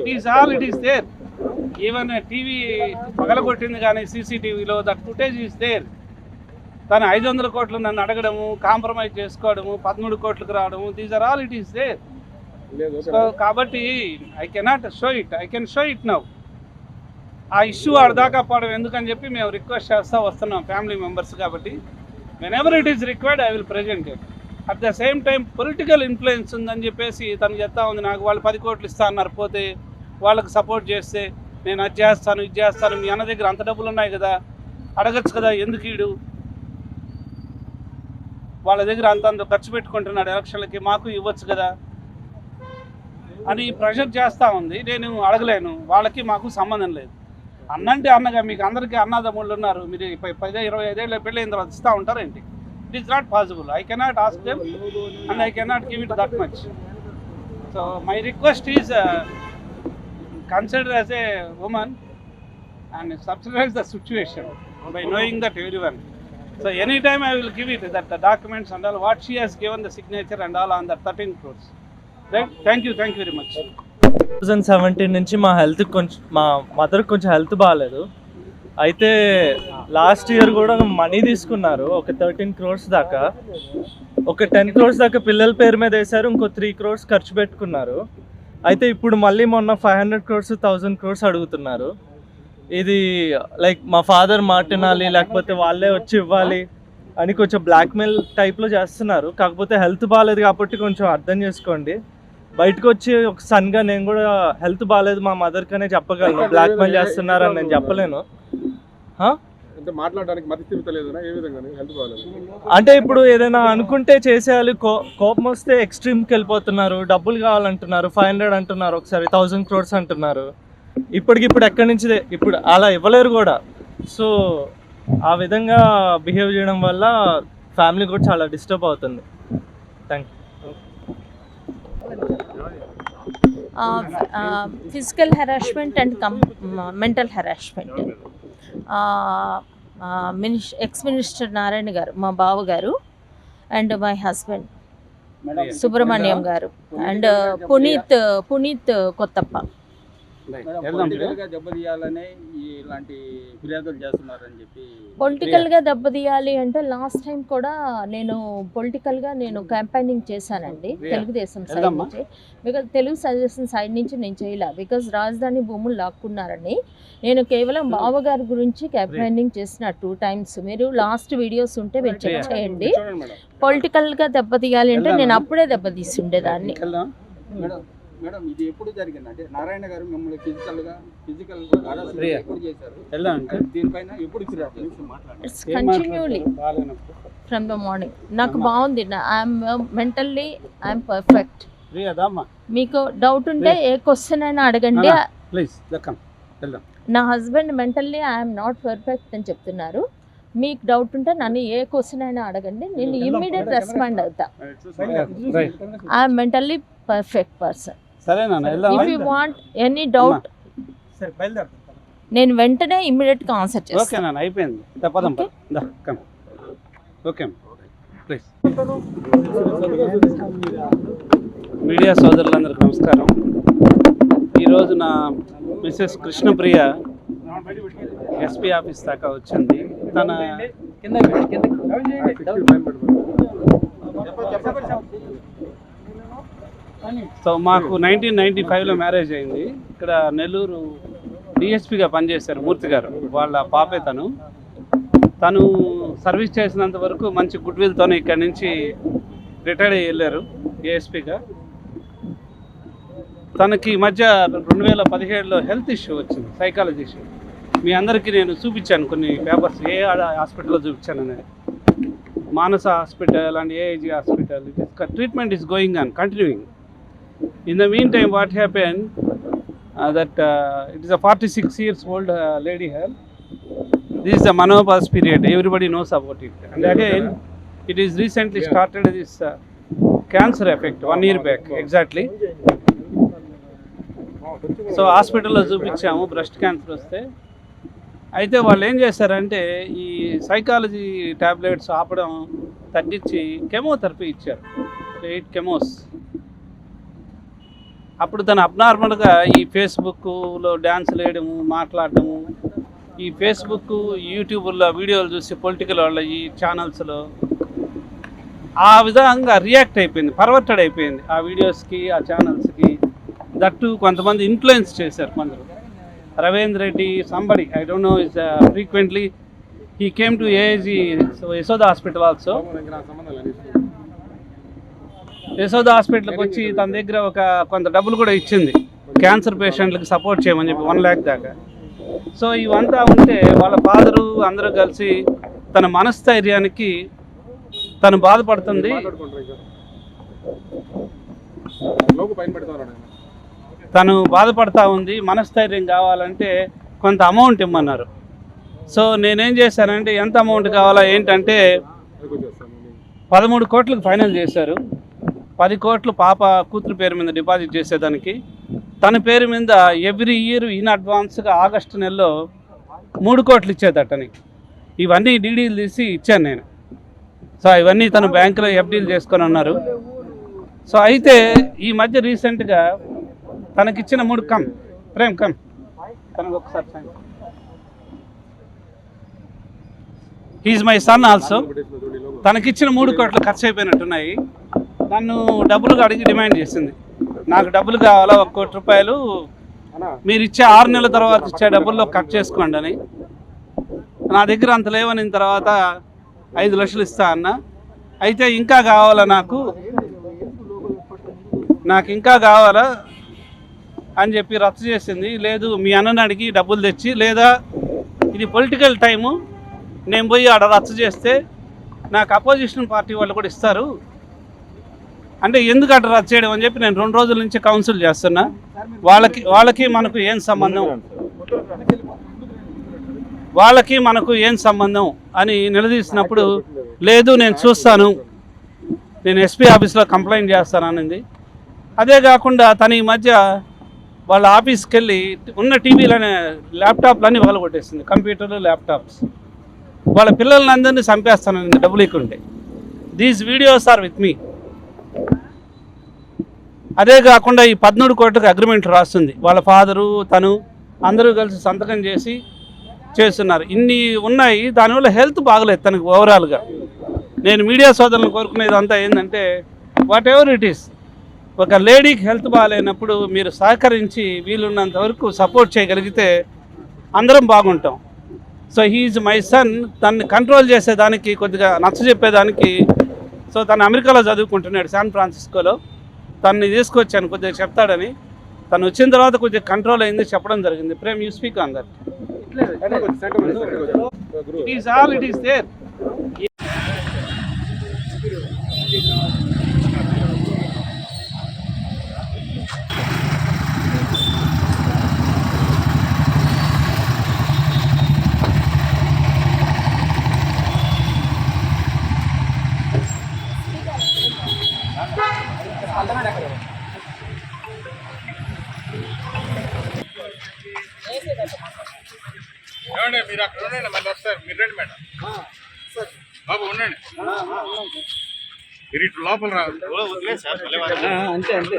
It is all it is there even TV పగలగొట్టింది కానీ సీసీటీవీలో that footage is there తను ఐదు వందల కోట్లు నన్ను అడగడము కాంప్రమైజ్ చేసుకోవడము పదమూడు కోట్లకు రావడము these are all it is there so కాబట్టి I cannot show it I can show it now ఆ ఇష్యూ ఆడదాకా పోవడం ఎందుకని చెప్పి మేము రిక్వెస్ట్ చేస్తూ వస్తున్నాం ఫ్యామిలీ మెంబర్స్ కాబట్టి. Whenever it is required I will present it at the same time political influence ఉందని చెప్పేసి తను చెప్తా ఉంది. నాకు వాళ్ళు పది కోట్లు ఇస్తా అన్నారు. పోతే వాళ్ళకి సపోర్ట్ చేస్తే నేను అది చేస్తాను ఇది చేస్తాను. మీ అన్న దగ్గర అంత డబ్బులు ఉన్నాయి కదా అడగచ్చు కదా ఎందుకు ఈడు? వాళ్ళ దగ్గర అంత అంత ఖర్చు పెట్టుకుంటున్నాడు. ఎలక్షన్లకి మాకు ఇవ్వచ్చు కదా అని ప్రెషర్ చేస్తూ ఉంది. నేను అడగలేను. వాళ్ళకి మాకు సంబంధం లేదు. అన్నంటే అన్నగా మీకు అందరికీ అన్నదమ్ముళ్ళు ఉన్నారు. మీరు ప- పది ఇరవై ఐదేళ్ళ పెళ్ళైన తర్వాత ఇస్తూ ఉంటారేంటి? It is not possible I cannot ask them and I cannot give it that much so my request is consider as a women and subsidise the situation by knowing that every one so any time I will give it that the documents and all what she has given the signature and all on that thirteen crores right thank you thank you very much two thousand seventeen నుంచి మా health కొంచెం మా మదర్కి కొంచెం health బాగాలేదు అయితే last year కూడా money తీసుకున్నారు ఒక థర్టీన్ క్రోర్స్ దాకా. ఒక టెన్ క్రోర్స్ దాకా పిల్లల పేరు మీద వేశారు ఇంకో త్రీ క్రోర్స్ ఖర్చు పెట్టుకున్నారు. అయితే ఇప్పుడు మళ్ళీ మొన్న five hundred crores thousand crores అడుగుతున్నారు. ఇది లైక్ మా ఫాదర్ మాట వినాలి లేకపోతే వాళ్ళే వచ్చి ఇవ్వాలి అని కొంచెం బ్లాక్మెయిల్ టైప్లో చేస్తున్నారు. కాకపోతే హెల్త్ బాగాలేదు కాబట్టి కొంచెం అర్థం చేసుకోండి. బయటకు వచ్చి ఒక సన్గా నేను కూడా హెల్త్ బాగాలేదు మా మదర్కి అనే చెప్పగలను. బ్లాక్మెయిల్ చేస్తున్నారని నేను చెప్పలేను. హా? అంటే మాట్లాడడానికి ఏ విధంగా హెల్త్ బాగాలేదు. అంటే ఇప్పుడు ఏదైనా అనుకుంటే చేసేయాలి. కో కోపం వస్తే ఎక్స్ట్రీమ్కి వెళ్ళిపోతున్నారు. డబ్బులు కావాలంటున్నారు. ఫైవ్ హండ్రెడ్ అంటున్నారు ఒకసారి. థౌజండ్ క్రోర్స్ అంటున్నారు. ఇప్పటికిప్పుడు ఎక్కడి నుంచి ఇప్పుడు అలా ఇవ్వలేరు కూడా. సో ఆ విధంగా బిహేవ్ చేయడం వల్ల ఫ్యామిలీ కూడా చాలా డిస్టర్బ్ అవుతుంది. Thank you. Physical harassment and cum mental harassment. Minis ex minister Narayana garu మా బావ garu and my husband Subrahmanyam garu. And Puneeth Puneeth Kothappa. దెబ్బతీయాలనే ఈ ఇలాంటి ఫిర్యాదులు చేస్తున్నారని చెప్పి పొలిటికల్గా దెబ్బతీయాలి అంటే లాస్ట్ టైం కూడా నేను పొలిటికల్గా నేను క్యాంపెయినింగ్ చేశానండి తెలుగుదేశం సైడ్? నుంచి. బికాజ్ తెలుగు సజెషన్ సైడ్ నుంచి నేను చేయలే. బికాజ్ రాజధాని భూములు లాక్కున్నారని. నేను కేవలం బావగారి గురించి క్యాంపెయినింగ్ చేసిన టూ టైమ్స్ మీరు లాస్ట్ వీడియోస్ ఉంటే మీరు చెక్. చేయండి. పొలిటికల్గా దెబ్బతీయాలి అంటే నేను? అప్పుడే దెబ్బతీసి ఉండేదాన్ని. మేడం ఇది ఎప్పుడు జరిగింది? అంటే నారాయణ గారు మిమ్మల్ని ఫిజికల్గా ఫిజికల్. ఎప్పుడు చేశారు? దీనిపైన ఎప్పుడు it's continuously. From the morning నాకు. బాగుంది. ఐఎమ్ మెంటల్లీ ఐఎమ్ పర్ఫెక్ట్ మీకు డౌట్ ఉంటే ఏ క్వశ్చన్ అయినా అడగండి. ప్లీజ్ నా husband mentally I'm not perfect అని చెప్తున్నారు. మీకు డౌట్ ఉంటే నన్ను ఏ క్వశ్చన్ అయినా అడగండి. నేను ఇమ్మీడియట్ రెస్పాండ్ అవుతా. ఐఎమ్ మెంటల్లీ పర్ఫెక్ట్ పర్సన్ సరేనా వెళ్దాం if you want any doubt సరే బయలుదేరు నేను వెంటనే ఇమ్మీడియట్గా ఆన్సర్ ఓకే చేస్తాను నాన్న అయిపోయింది. దా, పదం పద. దా కమ్ ఓకే ప్లీజ్ మీడియా సోదరులందరికీ నమస్కారం. ఈరోజు నా మిస్సెస్ కృష్ణప్రియ ఎస్పీ ఆఫీస్ దాకా వచ్చింది. తన సో మాకు నైన్టీన్ నైన్టీ ఫైవ్లో మ్యారేజ్ అయింది. ఇక్కడ నెల్లూరు డిఎస్పిగా పనిచేశారు మూర్తి గారు వాళ్ళ పాపే తను. తను సర్వీస్ చేసినంత వరకు మంచి గుడ్ విల్తోనే ఇక్కడ నుంచి రిటైర్డ్ అయ్యి వెళ్ళారు ఏఎస్పీగా తనకి ఈ మధ్య రెండు వేల పదిహేడులో హెల్త్ ఇష్యూ వచ్చింది సైకాలజీ ఇష్యూ మీ అందరికీ నేను చూపించాను కొన్ని పేపర్స్ ఏ హాస్పిటల్లో చూపించాను అనేది. Manasa hospital and AIG hospital it is treatment is going on continuing In the meantime, what happened uh, that uh, it is a 46 years old uh, lady here. This is the menopause period. Everybody knows about it. And again, it is recently started this uh, cancer effect one year back exactly. So హాస్పిటల్లో చూపించాము breast cancer వస్తే అయితే వాళ్ళు ఏం చేశారంటే ఈ psychology tablets ఆపడం తగ్గించి కెమోథెరపీ ఇచ్చారు ఎయిట్ కెమోస్ అప్పుడు తను అబ్నార్మల్గా ఈ ఫేస్బుక్లో డ్యాన్సులు వేయడము మాట్లాడటము ఈ ఫేస్బుక్ యూట్యూబ్లో వీడియోలు చూసి పొలిటికల్ వాళ్ళ ఈ ఛానల్స్లో ఆ విధంగా రియాక్ట్ అయిపోయింది పర్వర్టెడ్ అయిపోయింది ఆ వీడియోస్కి ఆ ఛానల్స్కి దట్టు కొంతమంది ఇన్ఫ్లుయెన్స్ చేశారు కొందరు. Ravindra Reddy somebody I don't know is frequently he came to AG Yashoda hospital also Babu, నాకు నాకు సంబంధం లేదు యశోద హాస్పిటల్కి వచ్చి తన దగ్గర ఒక కొంత డబ్బులు కూడా ఇచ్చింది. క్యాన్సర్ పేషెంట్లకు సపోర్ట్ చేయమని చెప్పి వన్ ల్యాక్ దాకా. సో ఇవంతా ఉంటే వాళ్ళ ఫాదరు అందరూ కలిసి తన మనస్థైర్యానికి తను బాధపడుతుంది. తను బాధపడతా ఉంది. మనస్థైర్యం కావాలంటే కొంత అమౌంట్ ఇమ్మన్నారు. సో నేనేం చేశానంటే ఎంత అమౌంట్ కావాలా ఏంటంటే. పదమూడు కోట్లకు ఫైనల్ చేశారు. పది కోట్లు పాప కూతురు పేరు మీద డిపాజిట్ చేసేదానికి. తన పేరు మీద ఎవ్రీ ఇయర్ ఇన్ అడ్వాన్స్గా ఆగస్టు నెలలో మూడు కోట్లు ఇచ్చేదటని. ఇవన్నీ డీడీలు తీసి ఇచ్చాను నేను. సో ఇవన్నీ తను బ్యాంకులో ఎఫ్డీలు చేసుకొని ఉన్నారు. సో అయితే ఈ మధ్య రీసెంట్గా తనకిచ్చిన మూడు కమ్. ప్రేమ్ కమ్. తనకు ఒకసారి హీజ్ మై సన్ ఆల్సో తనకిచ్చిన మూడు కోట్లు ఖర్చు అయిపోయినట్టున్నాయి. నన్ను డబ్బులు అడిగి డిమాండ్ చేసింది. నాకు డబ్బులు కావాలా? ఒక కోటి రూపాయలు మీరు ఇచ్చే ఆరు నెలల తర్వాత ఇచ్చే డబ్బుల్లో కట్ చేసుకోండి అని. నా దగ్గర అంత లేవని తర్వాత ఐదు లక్షలు ఇస్తా అన్న. అయితే ఇంకా కావాలా నాకు? నాకు ఇంకా కావాలా అని చెప్పి రద్దు చేసింది. లేదు మీ అన్నని అడిగి డబ్బులు తెచ్చి లేదా ఇది పొలిటికల్ టైము నేను పోయి ఆడ రద్దు చేస్తే నాకు అపోజిషన్ పార్టీ వాళ్ళు కూడా ఇస్తారు. అంటే ఎందుకు అట్లా రద్దు చేయడం అని చెప్పి నేను రెండు రోజుల నుంచి కౌన్సిల్ చేస్తున్నా. వాళ్ళకి వాళ్ళకి మనకు ఏం సంబంధం? వాళ్ళకి మనకు ఏం సంబంధం అని నిలదీసినప్పుడు లేదు నేను చూస్తాను. నేను ఎస్పీ ఆఫీస్లో కంప్లైంట్ చేస్తాననింది అదే కాకుండా తన ఈ మధ్య వాళ్ళ ఆఫీస్కి వెళ్ళి ఉన్న టీవీలనే ల్యాప్టాప్లన్నీ పగలగొట్టేసింది కంప్యూటర్లు ల్యాప్టాప్స్. వాళ్ళ పిల్లలందరినీ చంపేస్తానని డబ్బులు ఇక్కుంటే these videos are with me అదే కాకుండా ఈ పద్మూడు కోట్లకు అగ్రిమెంట్ రాస్తుంది. వాళ్ళ ఫాదరు తను అందరూ కలిసి సంతకం చేసి చేస్తున్నారు. ఇన్ని ఉన్నాయి దానివల్ల హెల్త్ బాగలేదు తనకు ఓవరాల్గా. నేను మీడియా సోదరులను కోరుకునేది అంతా ఏంటంటే వాట్ ఎవర్ ఇట్ ఈస్ ఒక లేడీకి హెల్త్ బాగాలేనప్పుడు మీరు సహకరించి వీలున్నంత వరకు సపోర్ట్ చేయగలిగితే అందరం బాగుంటాం. So he is my son తనని కంట్రోల్ చేసేదానికి కొద్దిగా నచ్చ చెప్పేదానికి సో తను అమెరికాలో చదువుకుంటున్నాడు శాన్ ఫ్రాన్సిస్కోలో. తన్ని తీసుకొచ్చాను కొద్దిగా చెప్తాడని. తను వచ్చిన తర్వాత కొద్దిగా కంట్రోల్ అయింది చెప్పడం జరిగింది. Prem you speak on that it is all it is there ఏమండి మీరు అక్కడ ఉండండి మళ్ళీ వస్తారు. మీరు రండి మేడం. బాబు ఉండండి. మీరు ఇటు లోపల రాదు అంతే అంతే.